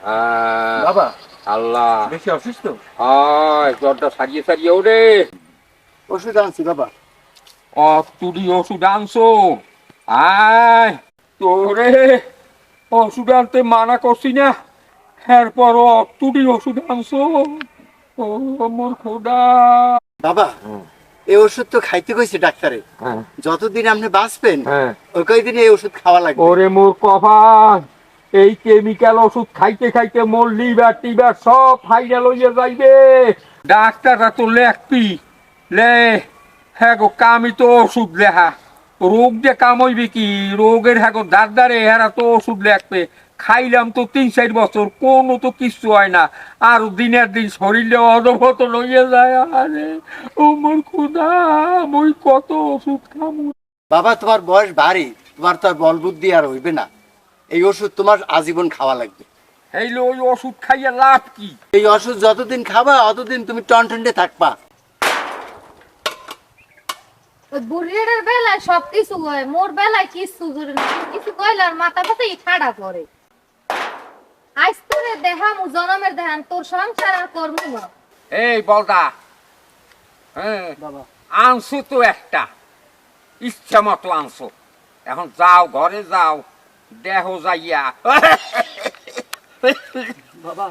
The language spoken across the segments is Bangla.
আহ, বাবা আল্লাহ। বেশি অসুস্থ? জ্বরটা সারিয়ে সারিয়ে ওরে। ওষুধ আনছি বাবা। অ তুই ওষুধ আনছো? আয় তোরে। ওষুধ আনতে মানা করছি না। এরপর তুই ওষুধ আনছো? ও মোর খোদা। বাবা এই ওষুধ তো খাইতে কইছে ডাক্তারে। হ্যাঁ। যতদিন আপনি বাঁচবেন হ্যাঁ। ওই কয়দিন এই ওষুধ খাওয়া লাগবে? ওরে মোর কপাল এই কেমিক্যাল ওষুধ খাইতে খাইতে মোর লিভার টিভার সব ফাইনাল হইয়া যাইবে। ডাক্তাররা তো লেখবি লে হ্যাঁ গো কামি তো ওষুধ লেখা। রোগ যে কাম হইবে কি? রোগের হ্যাঁ গো দাঁড়ে হেরা তো ওষুধ লেখবে। খাইলাম তো তিন চার বছর কোনো তো কিচ্ছু হয় না। আর দিনের দিন শরীরে অধপত লইয়ে যায় আরে ও মোর খুদা মই কত ওষুধ খামু। বাবা তোমার বয়স ভারী তোমার তো আর বল বুদ্ধি আর হইবে না। এই ওষুধ তোমার আজীবন খাওয়া লাগবে। এইলে ওই ওষুধ খাইয়া লাভ কি? এই ওষুধ যতদিন খাবা অতদিন তুমি টনটন্ডে থাকবা। ওই বেলায় সব কিছু হয় মোর বেলায় কিছু করে না। কিছু কইলে আর মাথা পাতে ঠাড়া পড়ে। আজ তোরে দেহাম জনমের দেহান তোর সংসার আর কর্ম এই বলদা হ্যাঁ বাবা। আনছো তো একটা ইচ্ছা মতো আনছো এখন যাও ঘরে যাও দেহ যাইয়া। বাবা।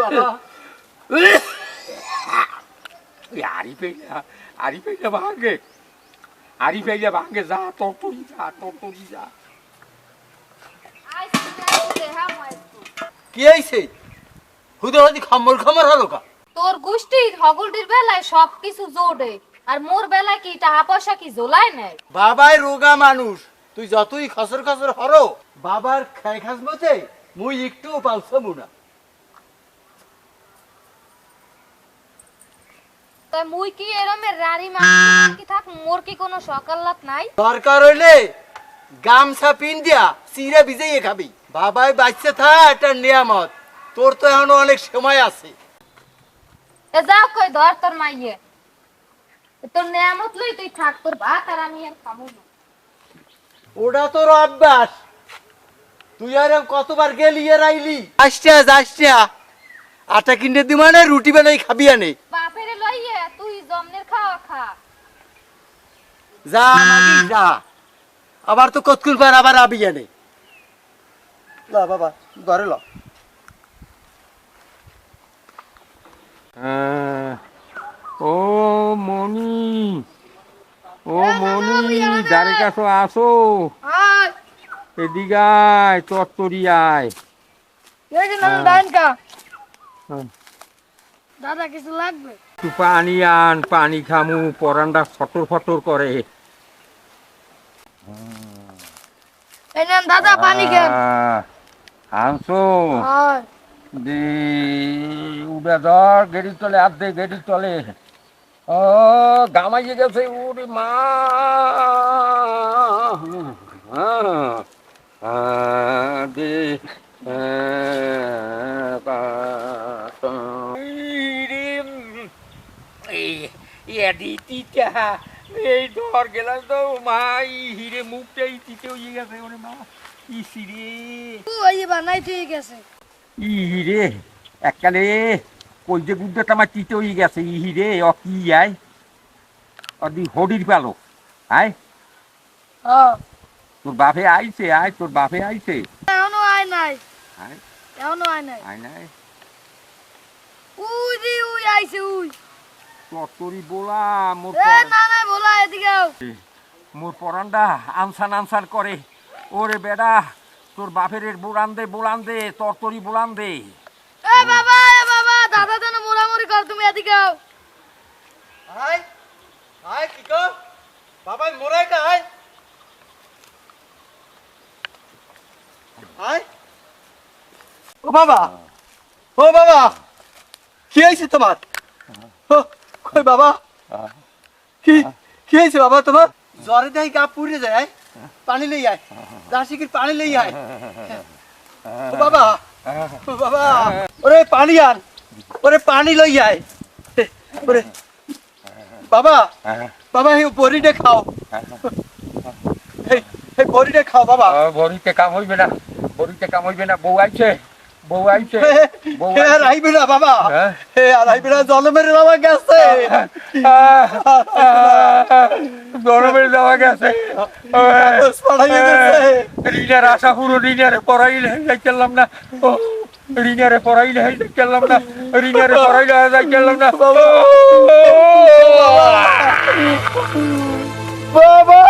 বাবা। ওই আড়ি পেইলা আড়ি পেইলা আড়ি পেইলা ভাঙে যা তরতরি যা তরতরি যা কি হইছে? হুদে হুদি খমর খমর হলো কা তোর গোষ্ঠীর হগলটির বেলায় সব কিছু জোড়ে আর মোর বেলায় কি টাকা পয়সা কি জোলায় নেয় বাবাই রোগা মানুষ তুই যতই খসর খসর হরো বাবার খাই খাস মতে মুই একটু পালছমু না। তাই মুই কি এরমের মানুষ কি থাক মোর কি কোনো নাই? দরকার হইলে গামছা পিন দিয়া চিরা ভিজাইয়ে খাবি। বাবাই বাচ্চা থা একটা নিয়ামত। তোর তো এখনও অনেক সময় আছে। এ যাও কই ধর তোর মাইয়ে। তোর নেয়ামত লই তুই থাক তোর ভাত আর আমি আর না। ওটা তোর অভ্যাস। তুই আর কতবার গেলি আর আইলি আসছে আসছে। আটা কিনে দি মানে রুটি বানাই খাবি আনে। বাপের লইয়ে জমনের খাওয়া খা। যা নাকি যা। আবার তো কতকুল বার আবার আবি আনে ল বাবা ঘরে ল। ও মনি ও মনি যারে কাছে আসো। আয়। চত্বরি আয়। এই যে নাম হ্যাঁ। দানকা হ্যাঁ। দাদা কিছু লাগবে? একটু পানি আন পানি খামু পরানটা ফটর ফটর করে। আনছো? দি উড়ে ধর গেড়ি চলে আর দে গেড়ি চলে ও গামাইয়ে গেছে ওরে মা। দে পা- ইরে, এই- এদি তিতা এই ধর গেলাম তো মা ই হিরে মুখটাই তিতে হয়ে গেছে ওরে মা ইসি রে। ওই বানাই ঠিক আছে ইহি রে এককালে কই যে গুদ্দটা আমার চিতে হয়ে গেছে অ কি আয়? অদি হডির পালো আয়। তোর বাপে আইছে আয় তোর বাপে আইছে। এখনও আয় নাই। আয়। এখনও আয় নাই। আয় নাই। উই দি উই আইছে উই। তোর বলা মোর না না বলা এদিকে মোর পরান্ডা আনসান আনসান করে। ওরে বেডা তোর বাপের বোলান দে বোলান দে তোর তোরই বোলান দে এ বাবা এ বাবা দাদা যেন মোড়ামুড়ি কর তুমি এদিকে আও। কি কো বাবাই কা ও বাবা ও বাবা কি হয়েছে তোমার? কই বাবা? কি? কি হয়েছে বাবা তোমার? জ্বরে দেয় গা পুড়ে যায়। পানি লই আয়। দাসিকির পানি লই আয়। ও বাবা। ও বাবা। ওরে পানি আন। ওরে পানি লই আয়। ওরে। বাবা। বাবা এই বড়িটা খাও। এই বড়িটা খাও বাবা। বড়িতে কাম হইবে না। বড়িতে কাম হইবে না। বউ আইছে। বউ আইছে বউ আর আইবে না বাবা। হ্যাঁ? হে আর আইবে না জলমের বাবা গেছে। গরমের দেওয়া গেছে। ঋণের আশা পুরো ঋণের পড়াইলে যাইছিলাম না। ঋণের পড়াইলে যাইছিলাম না। ঋণের পড়াইলে যাইছিলাম না। বাবা। বাবা।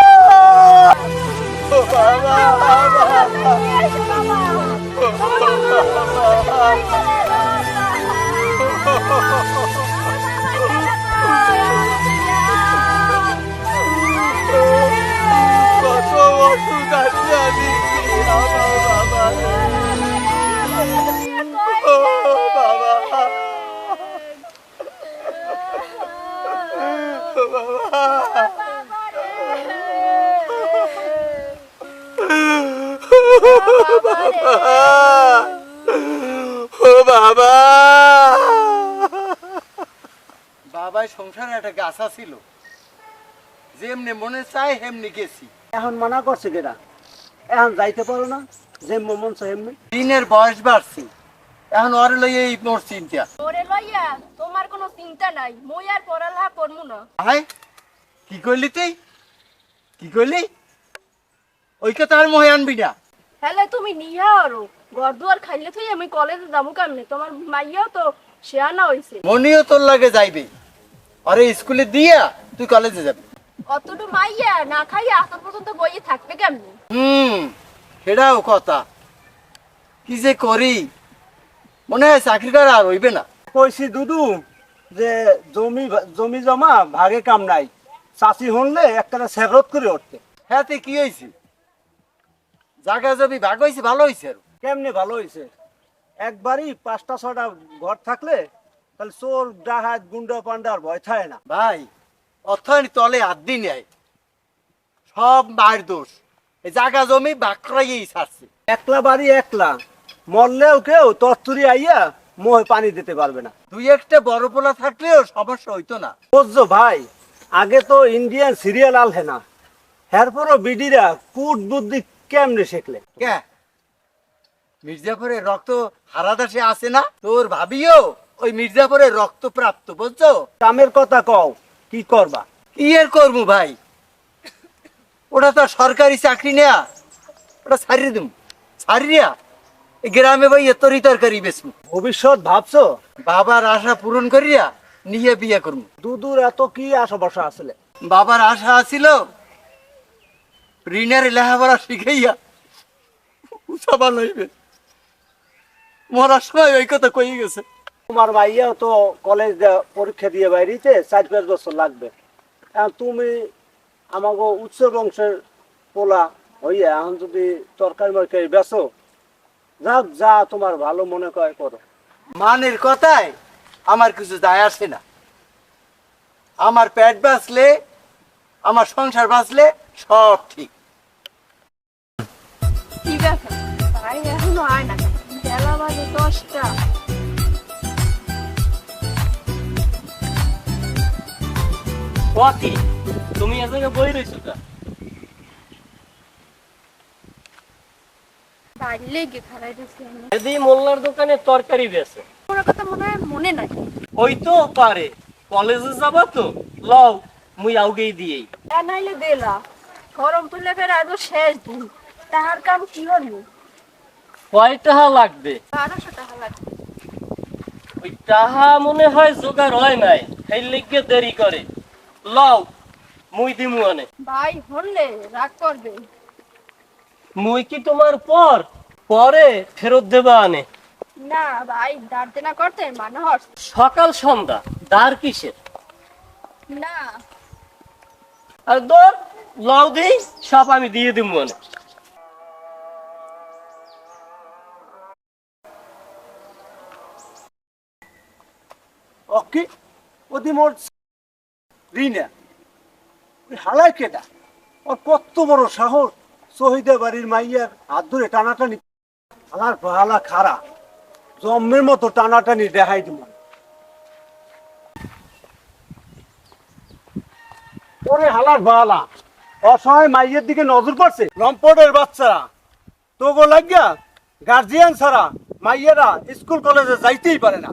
আমি আমার বাবা বাবা বাবা। বাবাই সংসারে একটা গাছা ছিল। যেমনি মনে চায় হেমনি গেছি। এখন মানা করছে কেনা এখন যাইতে পারো না যে মমন এমনি। দিনের বয়স বাড়ছে এখন ওর লই এই মোর চিন্তা। ওরে লইয়া তোমার কোনো চিন্তা নাই মই আর পড়ালেখা করব না। হাই কি করলি তুই? কি করলি ওই কথা আর মহে আনবি না। হ্যালে তুমি নিয়া আরও ঘর দুয়ার খাইলে তুই আমি কলেজে যাব কেমনে? তোমার মাইয়াও তো শেয়ানা হইছে। মনিও তোর লাগে যাইবে। আরে স্কুলে দিয়া তুই কলেজে যাবি। অতটু মাইয়া না খাইয়া আজ পর্যন্ত বইয়ে থাকবে কেমনে? হুম সেটাও কথা। কি যে করি? মনে হয় চাকরি আর হইবে না। কইছি দুদু যে জমি জমি জমা ভাগে কাম নাই। চাষি হনলে একটা সেরত করে উঠতে। হ্যাঁ তে কি হয়েছে জায়গা জমি ভাগ হয়েছে ভালো হয়েছে আর। কেমনে ভালো হয়েছে একবারই পাঁচটা ছটা ঘর থাকলে তাহলে চোর ডাহাত গুন্ডা পান্ডার ভয় থাকে না। ভাই অর্থায়ন তলে আদি নেয়। সব মায়ের দোষ। জায়গা জমি ভাগ করাইয়েই ছাড়ছে। একলা বাড়ি একলা। মরলেও কেউ তরতুরি আইয়া মোহে পানি দিতে পারবে না। দুই একটা বড় পোলা থাকলেও সমস্যা হইতো না। বুঝছ ভাই, আগে তো ইন্ডিয়ান সিরিয়াল আলহে না। এরপরও বিডিরা কুট বুদ্ধি কেমনে শেখলে? কে? মির্জাপুরের রক্ত হারাদাসে আছে না? তোর ভাবিও ওই মির্জাপুরের রক্ত প্রাপ্ত, বুঝছ? কামের কথা কও। কি করবা? কি এর করব ভাই? ওটা তো সরকারি চাকরি নেয়া। ওটা ছাড়িয়ে দিম। ছাড়িয়া গ্রামে ভাই তরি তরকারি বেচবো ভবিষ্যৎ ভাবছ? বাবার আশা পূরণ করিয়া নিয়ে বিয়ে করব দুদূর এত কি আশা বসা আসলে? বাবার আশা আছিল ঋণের লেখাপড়া শিখাইয়া উৎসবা লইবে মরার সময় ওই কথা কই গেছে। তোমার মাইয়াও তো কলেজ পরীক্ষা দিয়ে বাইরিতে চার পাঁচ বছর লাগবে। এখন তুমি আমাকে উচ্চ বংশের পোলা হইয়া এখন যদি তরকারি মরকারি বেচো, যাক, যা তোমার ভালো মনে করে করো। মানের কথায় আমার কিছু যায় আসে না। আমার পেট বাঁচলে, আমার সংসার বাঁচলে সব ঠিক। কি ব্যাপার? ভাই এখনও আয় না বেলা বাজে দশটা। পথে তুমি এ জায়গায় বই রয়েছো কা বাড়ি লেগে খারাই দিচ্ছি আমি। এদি মোল্লার দোকানে তরকারি বেছে। কথা মনে হয় মনে নাই? ওই তো পারে। কলেজে যাবা তো? লও মুই আউগেই দিয়েই। নাইলে দেলা। গরম তুলে ফের আরও শেষ দিন। তাহার কাম কি হলো? কয় টাকা লাগবে? বারোশো টাকা লাগবে। ওই টাহা মনে হয় জোগাড় হয় নাই। সেই লিগে দেরি করে। লও মুই দিমু আনে। ভাই হলে রাগ করবে। মুই কি তোমার পর? পরে ফেরত দেবা আনে। না ভাই দাঁড়তে না করতে মানে সকাল সন্ধ্যা দার কিসের? না। আর দর লও দিই সব আমি দিয়ে দিমু আনে। অকি ওদি মোর রিনা ওর কত বড় সাহস। বাড়ির হাত ধরে টানাটানি। হালার হালা খারা জম্মের মতো টানাটানি দেখাই দিব হালার অসহায় মাইয়ের দিকে নজর পড়ছে? লম্পটের বাচ্চারা। তোগো লাগিয়া গার্জিয়ান ছাড়া মাইয়েরা স্কুল কলেজে যাইতেই পারে না।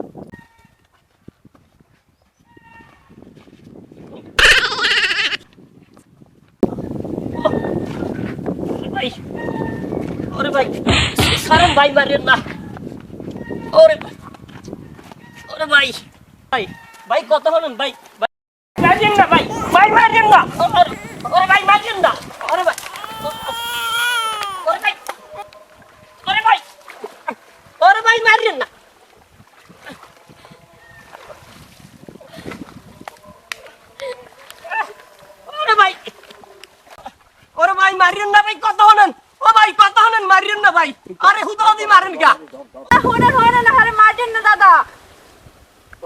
ভাই। ওরে ভাই সারেন ভাই মারেন না। ওরে ভাই। ওরে ভাই ভাই ভাই কত হলেন ভাই ভাই। মারেন না ভাই। ভাই মারেন না। ওরে ওরে ভাই মারেন না। ওরে ভাই ওরে ভাই ওরে ভাই ওরে ভাই মারেন না ওরে ভাই ওরে ভাই মারিয়েন না ভাই কত হনেন ও ভাই কত হনেন মারিয়েন না ভাই আরে হুদাদি মারেন গা। হোনেন হোনেন আরে মারছেন না দাদা।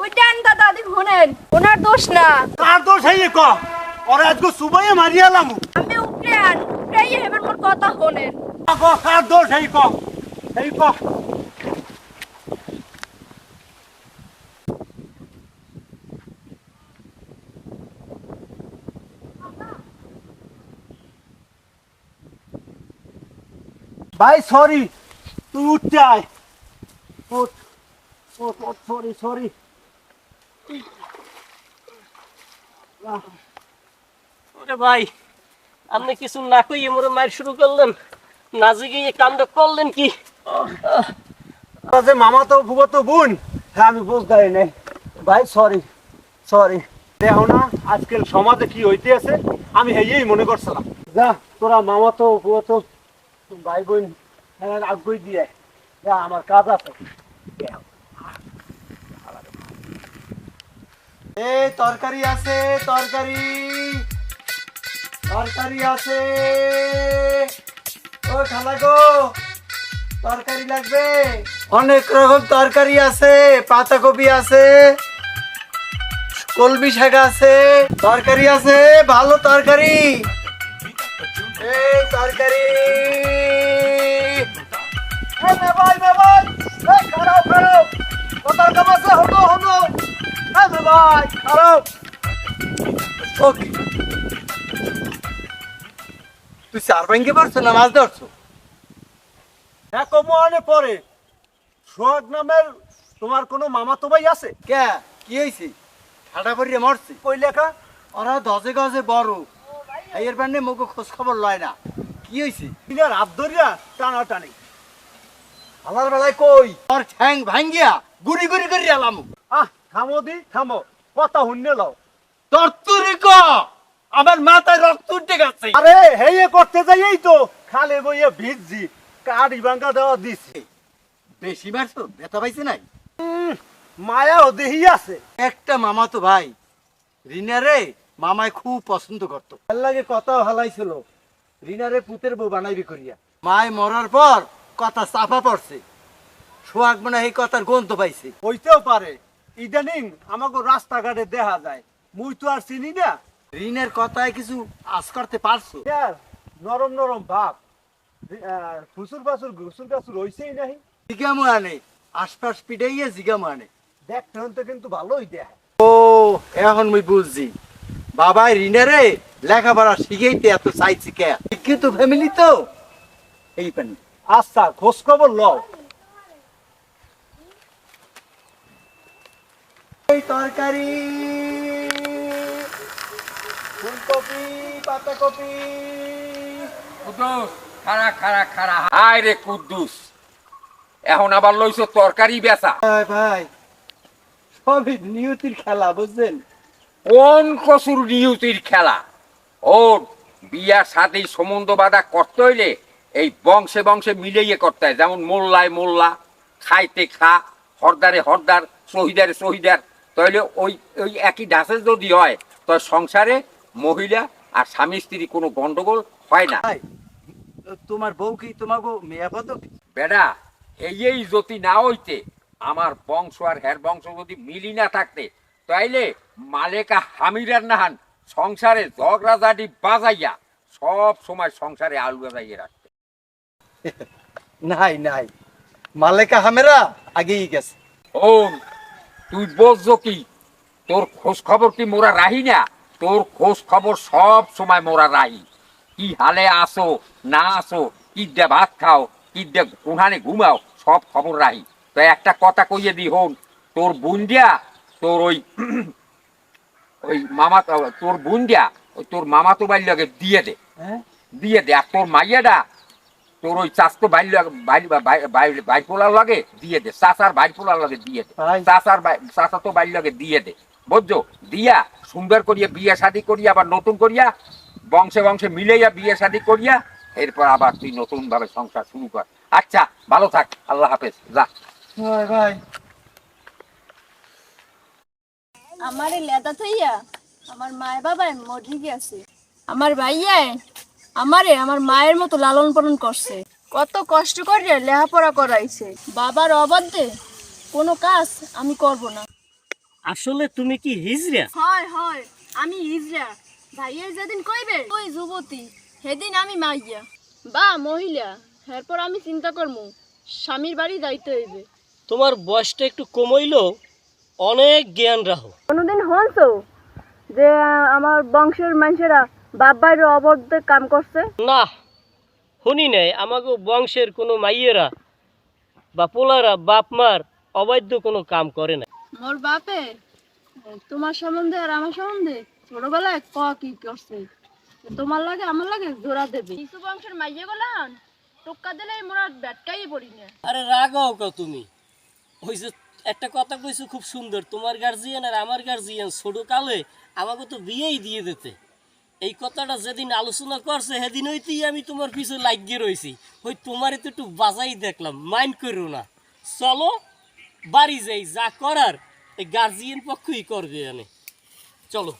ওই দাদা দেখ হোনেন। ওনার দোষ না। কার দোষ হইয়ে ক? ওরা আজকে সুবাইয়ে মারিয়ালাম আমি উঠলেন উঠলেই এবার মোর কথা হোনেন। ক কার দোষ হই ক? এই ক। ভাই সরি তুই উঠতে আয়। উঠ উঠ উঠ সরি সরি। ওরে ভাই আপনি কিছু না কইয়ে মোরে মার শুরু করলেন। না জিগিয়ে কাণ্ড করলেন কি? যে মামা তো বুবো তো বোন। হ্যাঁ আমি বুঝতে নাই। ভাই সরি সরি। দেখো না আজকাল সমাজে কি হইতে আছে আমি হেয়েই মনে করছিলাম। যা তোরা মামা তো বুবো তো ভাই বোন হ্যাঁ আগ্রহ দিয়ে। যা আমার কাজ আছে। এই, তরকারি আছে, তরকারি। তরকারি আছে। ও খালা গো, তরকারি লাগবে? অনেক রকম তরকারি আছে, পাতাকপি আছে, কলমি শাক আছে, তরকারি আছে, ভালো তরকারি। এই, তরকারি। তুই চার ভাঙ্গে পারছ না মাছ ধরছো? দেখো মনে পড়ে। সোহাগ নামের তোমার কোনো মামা তো ভাই আছে? কে? কি হয়েছে ঠাডা পড়িয়ে মরছে? কই লেখা ওরা দশে গজে বড়। এর বান্নে মুখে খোঁজ খবর লয় না। কি হয়েছে কিনার হাত ধরিয়া টানা টানি আমার বেলায় কই? ওর ঠ্যাং ভাঙ্গিয়া গুড়ি গুড়ি করে আলাম আহ থামো দি থামো। কথা হুন্নে লও। তোর তুরি ক? আমার মাথায় রক্ত উঠে গেছে। আরে হেয়ে করতে যাই তো। খালে বইয়ে ভিজছি কাঠি ভাঙ্গা দেওয়া দিছি। বেশি মারছো? ব্যথা পাইছে নাই? মায়াও দেহি আছে। একটা মামা তো ভাই। রিনারে মামায় খুব পছন্দ করতো। ভালো লাগে কথা হালাইছিল। রিনারে পুতের বউ বানাইবি করিয়া। মায় মরার পর কথা চাপা পড়ছে। সোহাগ মনে এই কথার গন্ধ পাইছে। হইতেও পারে। ইদানিং আমাকে রাস্তাঘাটে দেখা যায়। মুই তো আর চিনি না। ঋণের কথায় কিছু আজ করতে পারছ? নরম নরম ভাব। ফুসুর ফাসুর ঘুসুর হইছেই নাই আনে আশপাশ পিটাইয়া দেখতে হন তো কিন্তু ভালোই দেখ। ও এখন মুই বুঝছি। বাবা ঋণেরে লেখাপড়া শিখেইতে এত চাইছি কে? শিক্ষিত ফ্যামিলি তো। এই পানি। আচ্ছা খোঁজ খবর লও তরকারি ফুলকপি পাতাকপি। কুদ্দুস খারা খারা খারা হায় রে কুদ্দুস। এখন আবার লইছো তরকারি বেচা। ভাই ভাই সবই নিয়তির খেলা বুঝছেন কোন কসুর নিয়তির খেলা? ওর বিয়ার সাথে সম্বন্ধ বাধা করতে হইলে এই বংশে বংশে মিলিয়ে করতে হয়। যেমন মোল্লায় মোল্লা খাইতে খা হরদারে হরদার শহীদারে শহীদার। তাহলে ওই ওই একই ঢাসে যদি হয় তো সংসারে মহিলা আর স্বামী স্ত্রী কোনো গন্ডগোল হয় না। তোমার বউ কি তোমাকে মেয়া পদক বেডা এই এই যদি না হইতে আমার বংশ আর হের বংশ যদি মিলি না থাকতে তাইলে মালেকা হামিরার নাহান সংসারে ঝগড়াঝাটি বাজাইয়া সব সময় সংসারে আলু বাজাইয়ে রাখতে নাই নাই। মালেকা হামেরা আগেই গেছে। ও তুই বলছো কি? তোর খোঁজ খবর কি মোরা রাহি না? তোর খোঁজ খবর সব সময় মোরা রাহি। কি হালে আসো না আসো কি দে ভাত খাও কি দে কোনখানে ঘুমাও সব খবর রাহি। তো একটা কথা কইয়ে দি হন তোর বুন্দিয়া তোর ওই ওই মামা তোর বুন্দিয়া ওই তোর মামা তো বাড়ির লগে দিয়ে দে। হ্যাঁ? দিয়ে দে আর তোর মাইয়াটা তোর ওই চাষতো বাইর পোলার লাগে দিয়ে দে চাষার বাইর পোলার লাগে দিয়ে দে। চাষার চাষা তো বাইর লাগে দিয়ে দে। বুঝছ? দিয়া সুন্দর করিয়া বিয়ে শাদি করিয়া আবার নতুন করিয়া বংশে বংশে মিলাইয়া বিয়ে শাদি করিয়া এরপর আবার তুই নতুন ভাবে সংসার শুরু কর। আচ্ছা ভালো থাক। আল্লাহ হাফেজ। যা। ভাই ভাই আমারে লেদা থইয়া আমার মায়ের বাবায় মরে গেছে আমার ভাইয়ায় আমারে আমার মায়ের মতো লালন পালন করছে। কত কষ্ট করে লেখাপড়া করাইছে। বাবার অবাধ্যে কোনো কাজ আমি করব না। আসলে তুমি কি হিজরা হয় হয় আমি হিজরা ভাইয়ের যেদিন কইবে ওই যুবতী সেদিন আমি মাইয়া। বা মহিলা এরপর আমি চিন্তা করব স্বামীর বাড়ি যাইতে হইবে। তোমার বয়সটা একটু কমাইলেও অনেক জ্ঞান রাখো। কোনোদিন হনছো যে আমার বংশের মানুষেরা বাপ ভাইয়ের অবদ্ধে কাম করছে? না শুনি নাই। আমাকে বংশের কোনো মাইয়েরা বা পোলারা বাপ মার অবাধ্য কোনো কাম করে না মোর বাপে তোমার সম্বন্ধে আর আমার সম্বন্ধে ছোটবেলায় ক কি করছে? তোমার লাগে আমার লাগে জোড়া দেবে। কিছু বংশের মাইয়ে গলান টোক্কা দিলে মোরা ব্যাটকাই পড়ি না। আরে রাগাও কা তুমি। ওই যে একটা কথা কইছো খুব সুন্দর তোমার গার্জিয়ান আর আমার গার্জিয়ান ছোট কালে আমাকে তো বিয়েই দিয়ে দিতে। এই কথাটা যেদিন আলোচনা করছে, সেদিন হইতেই আমি তোমার পিছু লাগিয়ে রয়েছি ওই তোমার তো একটু বাজাই দেখলাম মাইন্ড করো না। চলো, বাড়ি যাই, যা করার, এই গার্জিয়ান পক্ষই করবে আমি চলো।